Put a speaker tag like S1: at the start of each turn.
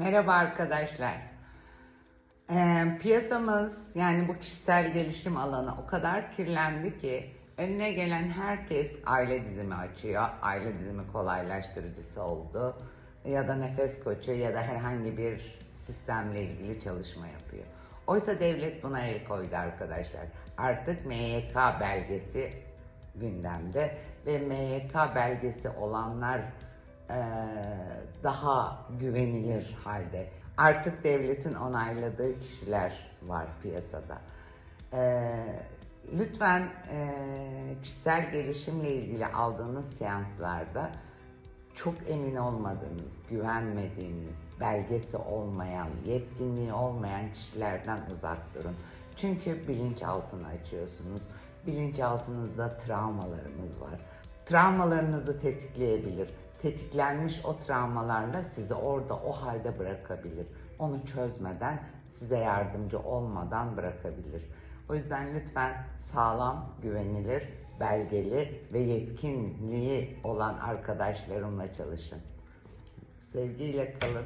S1: Merhaba arkadaşlar. Ee, piyasamız yani bu kişisel gelişim alanı o kadar kirlendi ki önüne gelen herkes aile dizimi açıyor. Aile dizimi kolaylaştırıcısı oldu. Ya da nefes koçu ya da herhangi bir sistemle ilgili çalışma yapıyor. Oysa devlet buna el koydu arkadaşlar. Artık MYK belgesi gündemde ve MYK belgesi olanlar eee, daha güvenilir halde. Artık devletin onayladığı kişiler var piyasada. Eee, lütfen eee, kişisel gelişimle ilgili aldığınız seanslarda çok emin olmadığınız, güvenmediğiniz, belgesi olmayan, yetkinliği olmayan kişilerden uzak durun. Çünkü bilinçaltını açıyorsunuz. Bilinçaltınızda travmalarımız var. Travmalarınızı tetikleyebilir. Tetiklenmiş o travmalarla sizi orada o halde bırakabilir. Onu çözmeden, size yardımcı olmadan bırakabilir. O yüzden lütfen sağlam, güvenilir, belgeli ve yetkinliği olan arkadaşlarımla çalışın. Sevgiyle kalın.